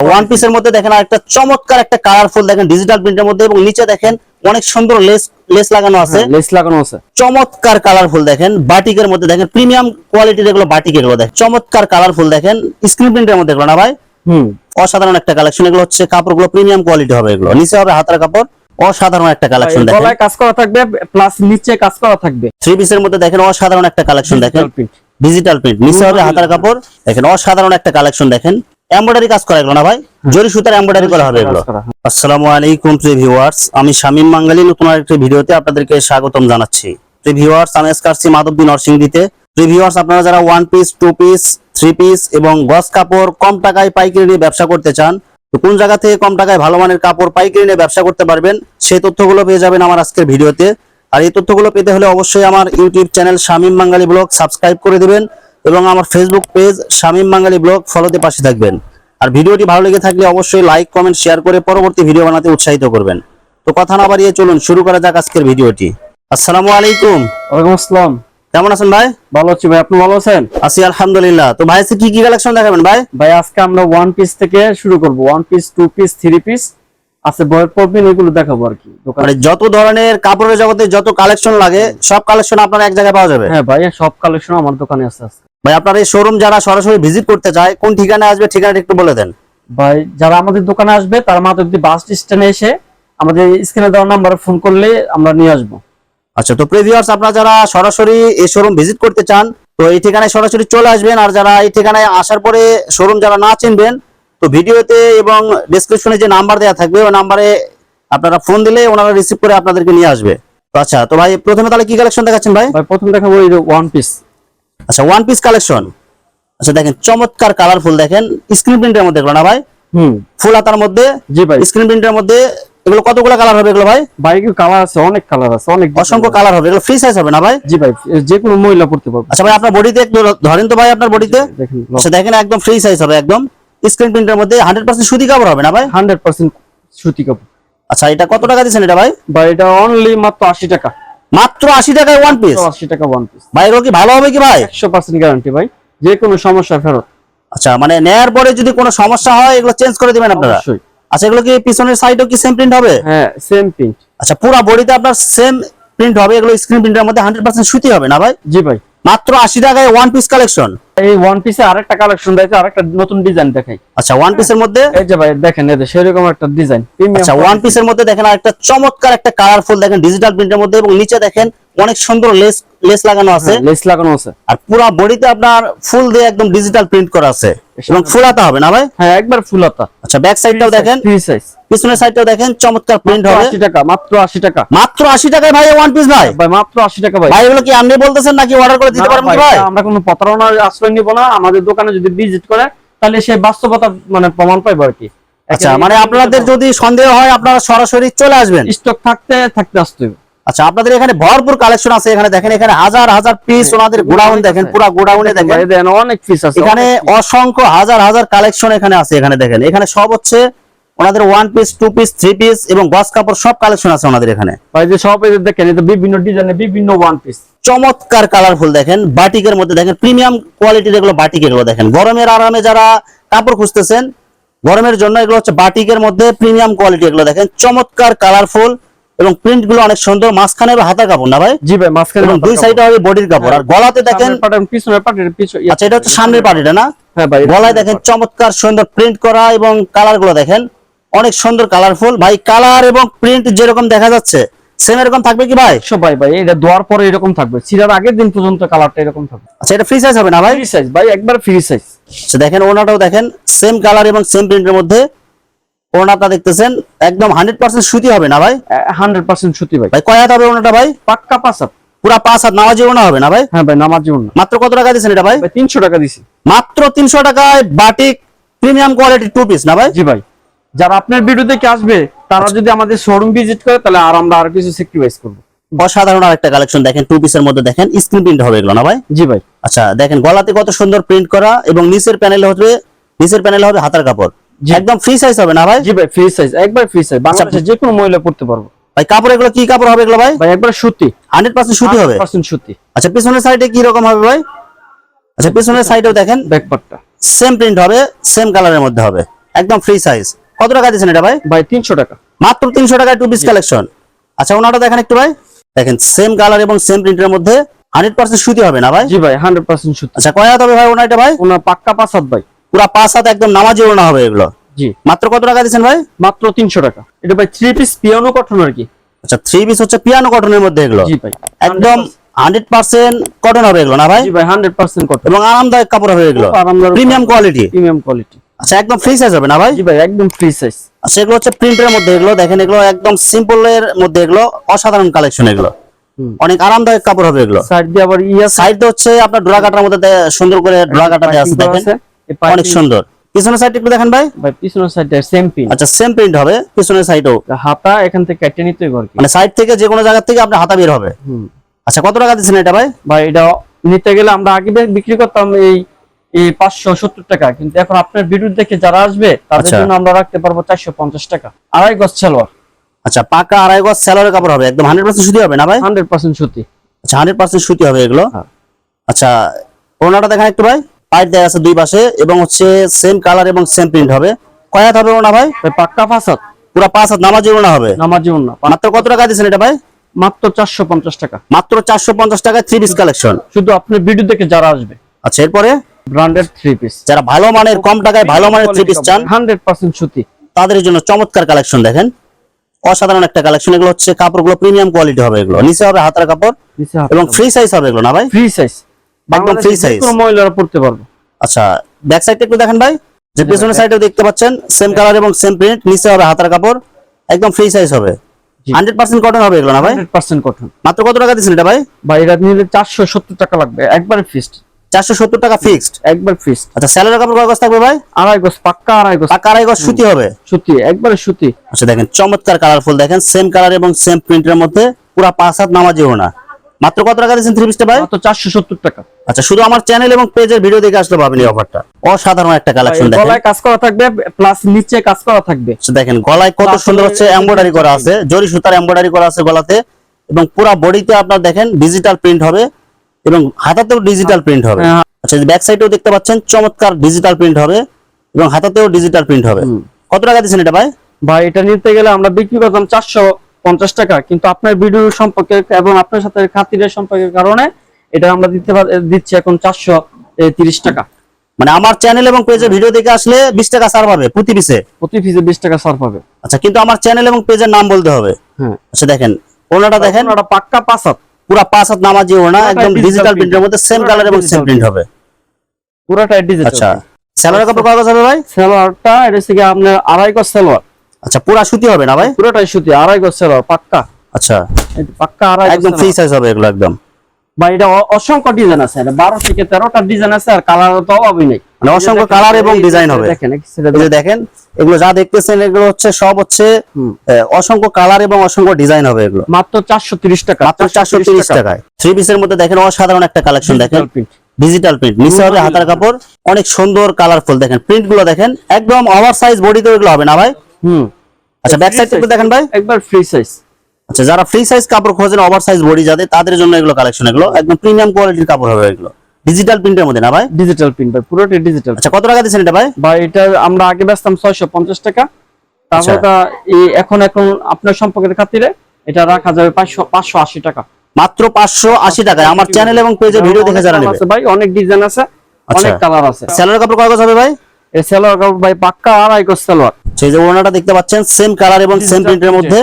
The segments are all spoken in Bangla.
ওয়ান পিসের মধ্যে দেখেন আর একটা চমৎকার একটা কালারফুল দেখেন ডিজিটাল প্রিন্টের মধ্যে এবং নিচে দেখেন অনেক সুন্দর লেস লেস লাগানো আছে। লেস লাগানো আছে। চমৎকার কালারফুল দেখেন। বাটিকের মধ্যে দেখেন প্রিমিয়াম কোয়ালিটির এগুলো বাটিকের দেখেন চমৎকার কালারফুল দেখেন। স্ক্রিন প্রিন্টের মধ্যে এগুলো না ভাই? হুম। অসাধারণ একটা কালেকশন এগুলো হচ্ছে কাপড়গুলো প্রিমিয়াম কোয়ালিটি হবে এগুলো। নিচে হবে হাতার কাপড়। অসাধারণ একটা কালেকশন দেখেন। গলায় কাজ করা থাকবে প্লাস নিচে কাজ করা থাকবে। থ্রি পিসের মধ্যে দেখেন অসাধারণ একটা কালেকশন দেখেন। ডিজিটাল প্রিন্ট নিচে হবে হাতার কাপড়। দেখেন অসাধারণ একটা কালেকশন দেখেন। এমব্রয়ডারি কাজ করা এগুলো না ভাই? জরি সুতার এমব্রয়ডারি করা হবে এগুলো। আসসালামু আলাইকুম প্রিয় ভিউয়ার্স আমি শামীম মাঙ্গালি নতুন আরেকটি ভিডিওতে আপনাদেরকে স্বাগতম জানাচ্ছি। প্রিয় ভিউয়ার্স আমি আজকে আসছি মাধবদী নরসিংদীতে। প্রিয় ভিউয়ার্স আপনারা যারা one piece two piece three piece এবং গস কাপড় কম টাকায় পাইকারি নিয়ে ব্যবসা করতে চান তো কোন জায়গা থেকে কম টাকায় ভালো মানের কাপড় পাইকারি নিয়ে ব্যবসা করতে পারবেন সেই তথ্যগুলো পেয়ে যাবেন আমার আজকের ভিডিওতে। আর এই তথ্যগুলো পেতে হলে অবশ্যই আমার YouTube channel Shamim Bangali blog subscribe করে দিবেন। এবং আমার Facebook page Shamim Bangali blog ফলোতে পাশে থাকবেন। আর ভিডিওটি ভালো লেগে থাকলে অবশ্যই লাইক কমেন্ট শেয়ার করে পরবর্তী ভিডিও বানাতে উৎসাহিত করবেন। তো কথা না বাড়িয়ে চলুন শুরু করা যাক আজকের ভিডিওটি। আসসালামু আলাইকুম। ওয়ালাইকুম আসসালাম। কেমন আছেন ভাই? ভালো আছি ভাই আপনি ভালো আছেন? আছি আলহামদুলিল্লাহ। তো ভাই আজকে কি কি কালেকশন দেখাবেন ভাই? ভাই আজকে আমরা ওয়ান পিস থেকে শুরু করব। One piece two piece three piece আছে বয়ের প্রবলেম এগুলো দেখাবো আর কি মানে যত ধরনের কাপড়ের জগতে যত কালেকশন লাগে সব কালেকশন আপনার এক জায়গায় পাওয়া যাবে? হ্যাঁ ভাই সব কালেকশন আমার দোকানে আছে আজকে। ভাই আপনার এই শোরুম যারা সরাসরি ভিজিট করতে চায় কোন ঠিকানায় আসবে ঠিকানাটা একটু বলে দেন। ভাই যারা আমাদের দোকানে আসবে তারা মাত্র যদি বাস স্ট্যান্ডে এসে আমাদের স্ক্রিনে দেওয়া নাম্বারে ফোন করলে আমরা নিয়ে আসব। আচ্ছা তো প্রিভিউয়ার্স আপনারা যারা সরাসরি এই শোরুম ভিজিট করতে চান তো এই ঠিকানায় সরাসরি চলে আসবেন আর যারা এই ঠিকানায় আসার পরে শোরুম যারা না চিনবেন তো ভিডিওতে এবং ডেসক্রিপশনে যে নাম্বার দেওয়া থাকবে ওই নাম্বারে আপনারা ফোন দিলে ওনারা রিসিভ করে আপনাদেরকে নিয়ে আসবে। তো আচ্ছা তো ভাই প্রথমে তাহলে কি কালেকশন দেখাচ্ছেন ভাই? ভাই প্রথম দেখাবো এই ওয়ান পিস আচ্ছা ওয়ান পিস কালেকশন আচ্ছা দেখেন চমৎকার কালারফুল দেখেন। স্ক্রিন প্রিন্টের মধ্যে এগুলো না ভাই? হুম। ফুল আতার মধ্যে জি ভাই। স্ক্রিন প্রিন্টের মধ্যে এগুলো কতগুলো কালার হবে এগুলো ভাই? বাইক কালার আছে অনেক কালার আছে অনেক অসংখ্য কালার হবে। এগুলো ফ্রি সাইজ হবে না ভাই? জি ভাই যে কোনো মহিলা পড়তে পারবে। আচ্ছা ভাই আপনার বডিতে একটু ধরেন তো ভাই আপনার বডিতে দেখেন আচ্ছা দেখেন একদম ফ্রি সাইজ হবে একদম। স্ক্রিন প্রিন্টের মধ্যে হান্ড্রেড পার্সেন্ট সুতি কাপড় হবে না ভাই? হান্ড্রেড পার্সেন্ট সুতি কাপড়। আচ্ছা এটা কত টাকা দিচ্ছেন এটা ভাই? ভাই এটা অনলি মাত্র আশি টাকা। মাত্র আশি টাকায় ওয়ান পিস আশি টাকা ওয়ান পিস ভাই এগুলো কি ভালো হবে কি ভাই? একশো পার্সেন্ট গ্যারান্টি ভাই। যে কোনো সমস্যা ফেরত। আচ্ছা মানে নেয়ার পরে যদি কোনো সমস্যা হয় এগুলো চেঞ্জ করে দিবেন আপনারা? আচ্ছা এগুলো কি পিছনের সাইডও কি সেম প্রিন্ট হবে? হ্যাঁ সেম প্রিন্ট আচ্ছা পুরো বডিতে আপনার সেম প্রিন্ট হবে এগুলো স্ক্রিন প্রিন্টের মধ্যে হান্ড্রেড পার্সেন্ট সুতি হবে না ভাই? জি ভাই। মাত্র আশি টাকায় ওয়ান পিস কালেকশন এই ওয়ান পিসে আরেকটা কালেকশন দিয়েছে আরেকটা নতুন ডিজাইন দেখাই। আচ্ছা ওয়ান পিসের মধ্যে? এই যে ভাই দেখেন এই যে সেরকম একটা ডিজাইন আচ্ছা ওয়ান পিসের মধ্যে দেখেন আরেকটা চমৎকার একটা কালারফুল দেখেন ডিজিটাল প্রিন্টের মধ্যে এবং নিচে দেখেন অনেক সুন্দর লেস লেস লাগানো আছে। লেস লাগানো আছে। আর পুরো বডিতে আপনার ফুল দিয়ে একদম ডিজিটাল প্রিন্ট করা আছে। এবং ফুলাতে হবে না ভাই? হ্যাঁ একবার ফুলাতা। আচ্ছা ব্যাক সাইডটাও দেখেন। ফ্রি সাইজ পিছনের সাইডটাও দেখেন চমৎকার প্রিন্ট হবে। আশি টাকা মাত্র আশি টাকা। মাত্র আশি টাকায় ভাই ওয়ান পিস ভাই? ভাই মাত্র আশি টাকা ভাই। ভাই এগুলো কি আপনি বলতেছেন নাকি অর্ডার করে দিতে পারবেন কি ভাই, ভাই? আমরা কোনো প্রতারণার আশ্রয় নিব না। আমাদের দোকানে যদি ভিজিট করে তাহলে সে বাস্তবতা মানে প্রমাণ পাইবে আর কি। আচ্ছা মানে আপনাদের যদি সন্দেহ হয় আপনারা সরাসরি চলে আসবেন। স্টক থাকতে থাকতে আসতে হবে। আচ্ছা আপনাদের এখানে ভরপুর কালেকশন আছে এখানে দেখেন এখানে হাজার হাজার পিস ওনাদের গোডাউন দেখেন পুরো গোডাউনে দেখেন। অনেক পিস আছে এখানে অসংখ্য হাজার হাজার কালেকশন এখানে আছে এখানে দেখেন। এখানে সব হচ্ছে ওনাদের one piece two piece three piece এবং গস কাপড় সব কালেকশন আছে ওনাদের এখানে। ভাই যে সব এই দেখেন এটা বিভিন্ন ডিজাইনে বিভিন্ন ওয়ান পিস চমৎকার কালারফুল দেখেন বাটিকের মধ্যে দেখেন প্রিমিয়াম কোয়ালিটির এগুলো বাটিক এগুলো দেখেন। গরমের আরামে যারা কাপড় খুঁজতেছেন গরমের জন্য এগুলো হচ্ছে বাটিকের মধ্যে প্রিমিয়াম কোয়ালিটি এগুলো দেখেন। চমৎকার কালারফুল এবং প্রিন্টগুলো অনেক সুন্দর মাঝখানে হাতা কাপড় না ভাই? জি ভাই মাঝখানে এবং দুই সাইডে হবে বডির কাপড়। আর গলাতে দেখেন পিছনের পাটের পিছনে আচ্ছা এটা হচ্ছে সামনের পাটিটা না? হ্যাঁ ভাই গলায় দেখেন চমৎকার সুন্দর প্রিন্ট করা এবং কালারগুলো দেখেন। অনেক সুন্দর কালারফুল ভাই কালার এবং প্রিন্ট যেরকম দেখা যাচ্ছে সেম এরকম থাকবে কি ভাই? একশো ভাই ভাই এটা দোয়ার পরে এরকম থাকবে। সিরার আগের দিন পর্যন্ত কালারটা এরকম থাকবে। আচ্ছা এটা ফ্রি সাইজ হবে না ভাই? ফ্রি সাইজ ভাই একবার ফ্রি সাইজ আচ্ছা দেখেন ওনাটাও দেখেন সেম কালার এবং সেম প্রিন্টের মধ্যে ওনাটা দেখতেছেন একদম হান্ড্রেড পার্সেন্ট সুতি হবে না ভাই? হান্ড্রেড পার্সেন্ট সত্যি ভাই। ভাই কয় হাত হবে ওনাটা ভাই? পাক্কা পাঁচ হাত। পুরা পাঁচ হাত নামাজি ওনা হবে না ভাই? হ্যাঁ ভাই নামার জীবন না মাত্র কত টাকা দিচ্ছেন এটা ভাই? তিনশো টাকা দিছি। মাত্র তিনশো টাকায় batik premium quality two piece না ভাই? জি ভাই। যারা আপনার ভিডিও দেখে আসবে তারা যদি আমাদের শোরুম ভিজিট করে তাহলে আর আমরা আর কিছু স্যাক্রিফাইস করব। অসাধারণ আরেকটা কালেকশন দেখেন টু পিসের মধ্যে দেখেন স্ক্রিন প্রিন্ট হবে এগুলো না ভাই? জি ভাই। আচ্ছা দেখেন গলাতে কত সুন্দর প্রিন্ট করা এবং নিচের প্যানেল হবে নিচের প্যানেল হবে হাতার কাপড়। একদম ফ্রি সাইজ হবে না ভাই? জি ভাই ফ্রি সাইজ একবার ফ্রি সাইজ বাংলাদেশে যে কোনো মহিলা পড়তে পারব। ভাই কাপড় এগুলো কি কাপড় হবে এগুলো ভাই? ভাই একবার সুতি। হান্ড্রেড পার্সেন্ট সুতি হবে? পার্সেন্ট সুতি। আচ্ছা পিছনের সাইডে কি রকম হবে ভাই? আচ্ছা পিছনের সাইডেও দেখেন। ব্যাকপারটা সেম প্রিন্ট হবে সেম কালারের মধ্যে হবে। একদম ফ্রি সাইজ কত টাকা দিচ্ছেন এটা ভাই? ভাই তিনশো টাকা। মাত্র তিনশো টাকায় টু পিস কালেকশন আচ্ছা ওনাটা দেখেন একটু ভাই। দেখেন সেম কালার এবং সেম প্রিন্টের মধ্যে হান্ড্রেড পার্সেন্ট সুতি হবে না ভাই? জি ভাই হান্ড্রেড পার্সেন্ট সত্যি আচ্ছা কয় হাত হবে ভাই ওনার এটা ভাই? ওনার পাক্কা পাঁচ হাত ভাই। পুরা পাঁচ হাত একদম নামাজি ওনা হবে এগুলো। জি। মাত্র কত টাকা দিচ্ছেন ভাই? মাত্র তিনশো টাকা। এটা ভাই থ্রি পিস পিয়ানো কটন আর কি। আচ্ছা থ্রি পিস হচ্ছে পিয়ানো কটনের মধ্যে এগুলো। জি ভাই একদম হান্ড্রেড পার্সেন্ট কটন হবে এগুলো না ভাই? জি ভাই হান্ড্রেড পার্সেন্ট কটন এবং আরামদায়ক কাপড় হবে এগুলো। আরামদায়ক প্রিমিয়াম কোয়ালিটি প্রিমিয়াম কোয়ালিটি আচ্ছা একদম ফ্রি সাইজ হবে না ভাই? জি ভাই একদম ফ্রি সাইজ আচ্ছা এগুলো হচ্ছে প্রিন্টের মধ্যে এগুলো। দেখেন এগুলো একদম সিম্পল এর মধ্যে এগুলো। অসাধারণ কালেকশন এগুলো। অনেক আরামদায়ক কাপড় হবে এগুলো। সাইড দিয়ে আবার ইয়া সাইড হচ্ছে আপনার ডোরা কাটার মধ্যে সুন্দর করে ডোরা কাটাতে আছে দেখেন। অনেক সুন্দর। পিছনের সাইড একটু দেখেন ভাই। ভাই পিছনের সাইডে সেম পিন আচ্ছা সেম প্রিন্ট হবে। পিছনের সাইডও হাতা এখান থেকে কেটে নিতে হবে মানে সাইড থেকে যে কোনো জায়গা থেকে আপনার হাতা বের হবে। হুম। আচ্ছা কত টাকা দিচ্ছেন এটা ভাই? ভাই এটা নিতে গেলে আমরা আগে বিক্রি করতাম এই এই পাঁচশো সত্তর টাকা। কিন্তু এখন আপনার ভিডিও দেখে যারা আসবে তাদের আচ্ছা। জন্য আমরা রাখতে পারব চারশো পঞ্চাশ টাকা। আড়াই গজ সালোয়ার। আচ্ছা পাকা আড়াই গজ স্যালোয়ারের কাপড় হবে। একদম হান্ড্রেড পার্সেন্ট সুতি হবে না ভাই? হান্ড্রেড পার্সেন্ট সুতি। আচ্ছা হান্ড্রেড পার্সেন্ট সুতি হবে এগুলো। হ্যাঁ। আচ্ছা ওনাটা দেখেন একটু ভাই। পাইট দেওয়া আছে দুই পাশে এবং হচ্ছে সেম কালার এবং সেম প্রিন্ট হবে। কয় হাত হবে ওনা ভাই? ভাই পাক্কা ফাঁসাত পুরো পাঁচ হাত নামাজি ওনা হবে? নামার জীবন না মাত্র কত টাকা দিচ্ছেন এটা ভাই? মাত্র চারশো পঞ্চাশ টাকা। মাত্র চারশো পঞ্চাশ টাকা থ্রি পিস কালেকশন শুধু আপনার ভিডিও দেখে যারা আসবে। আচ্ছা এরপরে? ব্র্যান্ডেড থ্রি পিস যারা ভালো মানের কম টাকায় ভালো মানের থ্রি পিস চান হান্ড্রেড পার্সেন্ট সত্যি তাদের জন্য চমৎকার কালেকশন দেখেন। অসাধারণ একটা কালেকশন এগুলো হচ্ছে কাপড়গুলো প্রিমিয়াম কোয়ালিটি হবে এগুলো। নিচে হবে হাতার কাপড় এবং ফ্রি সাইজ হবে এগুলো না ভাই? ফ্রি সাইজ একদম। মহিলারা পড়তে পারবে। আচ্ছা ব্যাক সাইডটা একটু দেখেন ভাই। যে পেছনের সাইডেও দেখতে পাচ্ছেন সেম কালার এবং সেম প্রিন্ট নিচে হবে হাতার কাপড় একদম ফ্রি সাইজ হবে। জি। হান্ড্রেড পার্সেন্ট কটন হবে এগুলো না ভাই? হান্ড্রেড পার্সেন্ট কটন মাত্র কত টাকা দিচ্ছেন এটা ভাই? ভাই এটা নিলে চারশো সত্তর টাকা লাগবে একবার ফিক্সড চারশো সত্তর টাকা ফিক্সড একবার ফিক্সড আচ্ছা স্যালারি কাপড় কয় গজ থাকবে ভাই? আড়াই গজ পাক্কা আড়াই গজ। পাকা আড়াই গজ সুতি হবে? সুতি একবারে সুতি। আচ্ছা দেখেন চমৎকার কালারফুল দেখেন সেম কালার এবং সেম প্রিন্টের মধ্যে পুরা পাঁচ হাত নামাজি না মাত্র কত টাকা দিচ্ছেন থ্রি পিসটা ভাই? মাত্র চারশো সত্তর টাকা। আচ্ছা শুধু আমার চ্যানেল এবং পেজের ভিডিও দেখে আসলে পাবেন এই অফারটা অসাধারণ একটা কালেকশন দেখেন। গলায় কাজ করা থাকবে প্লাস নিচে কাজ করা থাকবে। আচ্ছা দেখেন গলায় কত সুন্দর হচ্ছে এমব্রয়ডারি করা আছে জরি সুতার এমব্রয়ডারি করা আছে গলাতে এবং পুরো বডিতে আপনার দেখেন ডিজিটাল প্রিন্ট হবে এবং হাতাতেও ডিজিটাল প্রিন্ট হবে। হ্যাঁ। আচ্ছা ব্যাক সাইডেও দেখতে পাচ্ছেন চমৎকার ডিজিটাল প্রিন্ট হবে এবং হাতাতেও ডিজিটাল প্রিন্ট হবে। কত টাকা দিচ্ছেন এটা ভাই? ভাই এটা নিতে গেলে আমরা বিক্রি করতাম চারশো পঞ্চাশ টাকা। কিন্তু আপনার ভিডিও সম্পর্কে এবং আপনার সাথে খাতিরের সম্পর্কের কারণে এটা আমরা দিতে দিচ্ছি এখন চারশো তিরিশ টাকা। মানে আমার চ্যানেল এবং পেজে ভিডিও দেখে আসলে বিশ টাকা সার পাবে প্রতি পিসে প্রতি পিসে বিশ টাকা ছাড় পাবে। আচ্ছা কিন্তু আমার চ্যানেল এবং পেজের নাম বলতে হবে। হ্যাঁ। আচ্ছা দেখেন ওনাটা দেখেন। ওটা পাক্কা পাঁচ হাত। পুরা পাঁচ হাত নামাজি ওনা একদম ডিজিটাল প্রিন্টের মধ্যে সেম কালার এবং সেম প্রিন্ট হবে। পুরাটাই ডিজিটাল আচ্ছা। স্যালারি কত হবে ভাই? সালোয়ারটা এটা হচ্ছে কি আপনার আড়াই গজ সালোয়ার আচ্ছা পুরা সুতি হবে না ভাই? পুরোটাই সুতি আড়াই গজ পাক্কা। আচ্ছা পাক্কা আড়াই একদম ফ্রি সাইজ হবে। এগুলো একদম। বা এটা অসংখ্য ডিজাইন আছে বারো থেকে তেরোটা ডিজাইন আছে আর কালার তো অভাবই নেই। মানে অসংখ্য কালার এবং ডিজাইন হবে। দেখেন এগুলো যা দেখতেছেন এগুলো হচ্ছে সব হচ্ছে অসংখ্য কালার এবং অসংখ্য ডিজাইন হবে এগুলো। মাত্র চারশো তিরিশ টাকা মাত্র চারশো তিরিশ টাকায়। থ্রি পিসের মধ্যে দেখেন অসাধারণ একটা কালেকশন দেখেন। ডিজিটাল প্রিন্ট নিচে হবে হাতার কাপড়। অনেক সুন্দর কালারফুল দেখেন। প্রিন্টগুলো দেখেন একদম ওভার সাইজ বডিতে এগুলো হবে না ভাই? হুম। আচ্ছা ব্যাক সাইড একটু দেখেন ভাই। একবার ফ্রি সাইজ আচ্ছা যারা ফ্রি সাইজ কাপড় খোঁজেন ওভার সাইজ বডি যাদের তাদের জন্য এগুলো কালেকশন এগুলো একদম প্রিমিয়াম কোয়ালিটির কাপড় হবে এগুলো। ডিজিটাল প্রিন্টের মধ্যে না ভাই? ডিজিটাল প্রিন্ট ভাই পুরোটাই ডিজিটাল আচ্ছা কত টাকা দিচ্ছেন এটা ভাই? বা এটা আমরা আগে বেচতাম ছয়শো পঞ্চাশ টাকা। তারপর আচ্ছা। এখন এখন আপনার সম্পর্কের খাতিরে এটা রাখা যাবে পাঁচশো পাঁচশো আশি টাকা। মাত্র পাঁচশো আশি টাকায় আমার চ্যানেল এবং পেজে ভিডিও দেখে যারা নেবে। ভাই অনেক ডিজাইন আছে আচ্ছা। অনেক কালার আছে। স্যালোয়ার কাপড় কয় গজ হবে ভাই? এই কাপড় ভাই পাক্কা আড়াই গজ সেই যে ওনাটা দেখতে পাচ্ছেন সেম কালার এবং সেম প্রিন্টের মধ্যে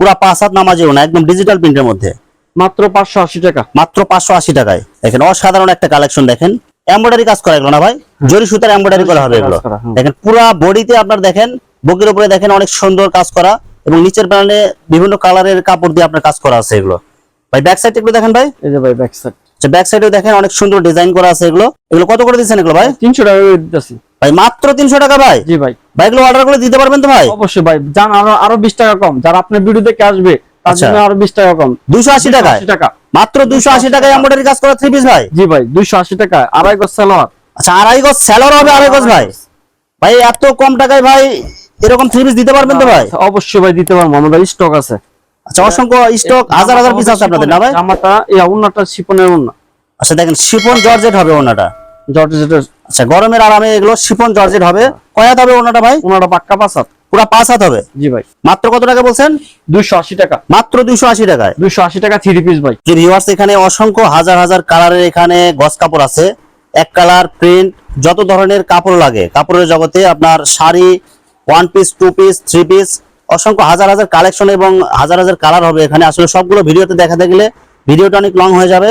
পুরা পাঁচ হাত নামাজে ওনা একদম ডিজিটাল প্রিন্টের মধ্যে। মাত্র পাঁচশো আশি টাকা। মাত্র পাঁচশো আশি টাকায়। দেখেন অসাধারণ একটা কালেকশন দেখেন। এমব্রয়ডারি কাজ করা এগুলো না ভাই? জরি সুতার এমব্রয়ডারি করা হবে এগুলো। দেখেন পুরা বডিতে আপনার দেখেন বুকের উপরে দেখেন অনেক সুন্দর কাজ করা এবং নিচের প্যানেলে বিভিন্ন কালারের কাপড় দিয়ে আপনার কাজ করা আছে এগুলো। ভাই ব্যাক সাইড একটু দেখেন ভাই। এই যে ভাই ব্যাক সাইড আচ্ছা ব্যাক সাইডেও দেখেন অনেক সুন্দর ডিজাইন করা আছে এগুলো। এগুলো কত করে দিচ্ছেন এগুলো ভাই? তিনশো টাকা দিতেছি। ভাই মাত্র তিনশো টাকা ভাই? জি ভাই। ভাই এগুলো অর্ডার করে দিতে পারবেন তো ভাই? অবশ্যই ভাই জান আরও আরও বিশ টাকা কম। যারা আপনার ভিডিও দেখে আসবে তার আচ্ছা। জন্য আরও বিশ টাকা কম। দুশো আশি টাকায়? 280 টাকা। মাত্র দুশো আশি টাকায় এমব্রয়ডারি কাজ করা থ্রি পিস ভাই? জি ভাই দুইশো আশি টাকা আড়াই গজ সালোয়ার আচ্ছা আড়াই গজ স্যালোর হবে আড়াই গজ ভাই? ভাই এত কম টাকায় ভাই এরকম থ্রি পিস দিতে পারবেন তো ভাই? অবশ্যই ভাই দিতে পারব। আমাদের স্টক আছে। আচ্ছা অসংখ্য স্টক হাজার হাজার পিস আছে আপনাদের না ভাই? জামাটা ইয়া উন্নাটা শিপনের উন্না আচ্ছা দেখেন শিপন জর্জেট হবে ওনাটা। জর্জেটের আচ্ছা গরমের আরামে এগুলো শিফন জর্জেট হবে। কয় হাত হবে ওনাটা ভাই? ওনারা পাক্কা পাঁচ হাত। পুরো পাঁচ হাত হবে? জি ভাই। মাত্র কত টাকা বলছেন? দুইশো আশি টাকা। মাত্র দুইশো আশি টাকায়? দুইশো আশি টাকা থ্রি পিস ভাই। যে ভিউয়ার্স এখানে অসংখ্য হাজার হাজার কালারের এখানে গস কাপড় আছে। এক কালার প্রিন্ট যত ধরনের কাপড় লাগে। কাপড়ের জগতে আপনার sari one piece two piece three piece অসংখ্য হাজার হাজার কালেকশন এবং হাজার হাজার কালার হবে এখানে। আসলে সবগুলো ভিডিওতে দেখাতে গেলে ভিডিওটা অনেক লং হয়ে যাবে।